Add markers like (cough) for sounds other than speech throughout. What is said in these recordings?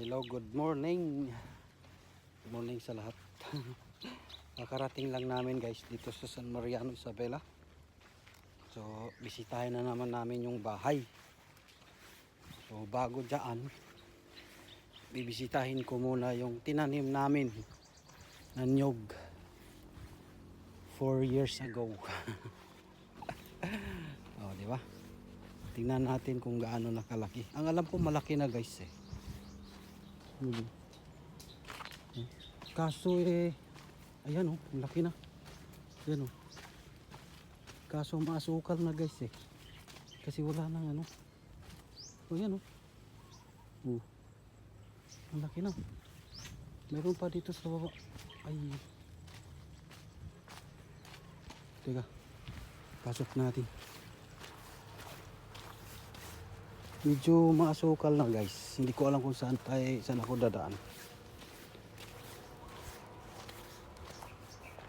Hello, good morning. Good morning sa lahat. (laughs) Nakarating lang namin guys dito sa San Mariano, Isabela. So, bisitahin na naman namin yung bahay. So, bago dyan, bibisitahin ko muna yung tinanim namin na nyog 4 years ago. (laughs) oh, di ba? Tingnan natin kung gaano nakalaki. Ang alam ko malaki na guys eh. Hmm. Kaso eh, ayan oh, laki na. Ayan oh. Kaso maasukal na guys eh. Kasi wala nang ano. O yan oh. Oh. Ang laki na. Meron pa dito sa baba. Ay. Teka. Pasok natin. Medyo maasukal na guys. Hindi ko alam kung saan tayo, saan ako dadaan.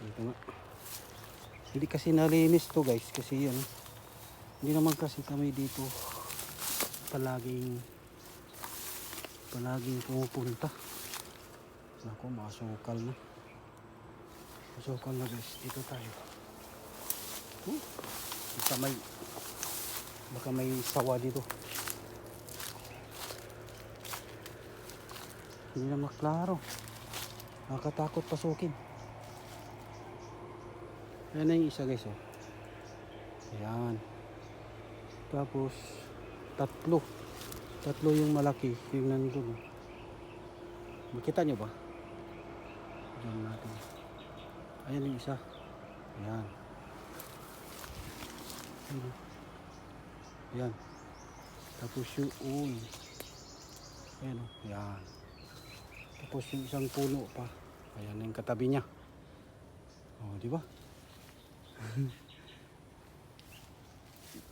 Dito nga. Hindi kasi nalinis to guys kasi yan. Hindi naman kasi kami dito palaging palaging pumupunta. Ako, masukal na. Masukal na guys. Dito tayo. Hmm? Baka may baka may sawa dito. Hindi na maklaro. Nakakatakot pasukin. Ayan na yung isa guys oh. Ayan. Tapos tatlo. Tatlo yung malaki. Yung nandun. oh. Makita nyo ba? Diyan natin. Ayan yung isa. Oh. Ayan. Tapos yung uy. Ayan o. Ayan. Tapos yung isang puno pa. Ayan yung katabi niya. Oh, di ba? (laughs)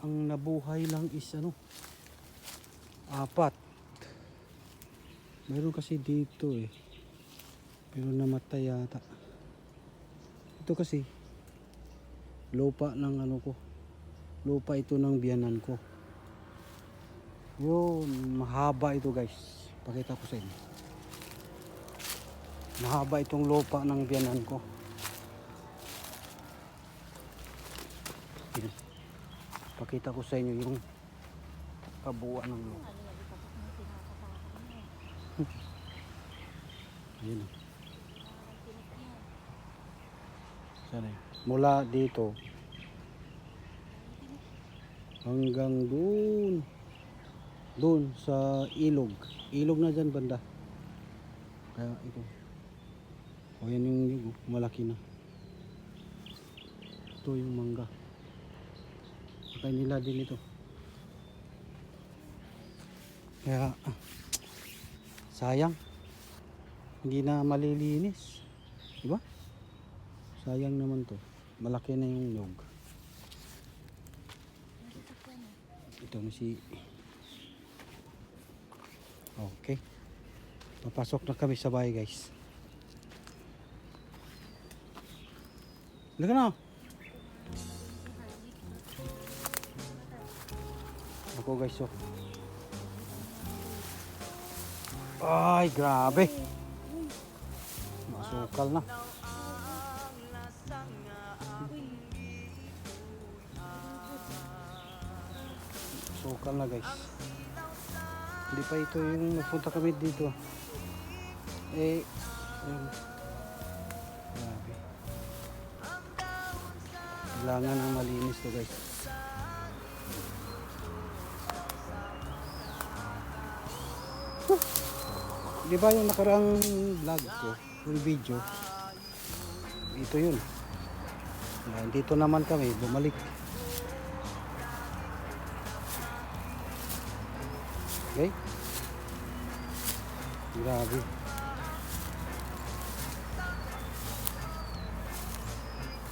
Ang nabuhay lang is ano? Apat. Meron kasi dito eh. Pero namatay yata. Ito kasi lupa ng ano ko. Lupa ito ng biyanan ko. Yun, mahaba ito guys. Pakita ko sa inyo. Mahaba itong lupa ng biyanan ko. Yan. Pakita ko sa inyo yung kabuuan ng lupa. Ayan. Sana? Mula dito hanggang doon doon sa ilog ilog na dyan banda kaya ito o yan yung oh, malaki na. Ito yung mangga. Kaya nila din ito. Kaya ah, sayang. Hindi na malilinis. Diba? Sayang naman to. Malaki na yung nyog. Ito na si okay. Papasok na kami sa bahay guys Halika na. Ako guys oh. Ay grabe. Masukal na. Sukal na guys. Hindi pa ito yung nagpunta kami dito eh yun. Kailangan ng malinis to guys Huh. di ba yung nakarang vlog ko yung video ito yun Yan, dito naman kami bumalik Okay? Grabe.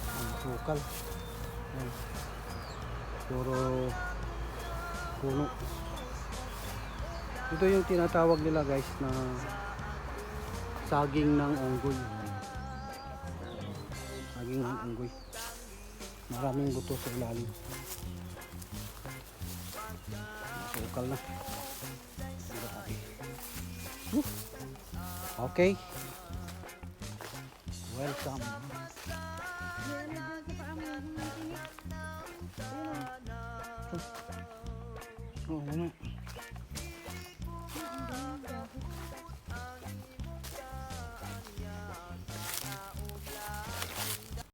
Ang sukal. Yan. Puro puno. Ito yung tinatawag nila guys na saging ng unggoy. Saging ng unggoy. Maraming buto sa ilalim. Sukal na. Grabe. Woo! Okay. Welcome. Oh, ano?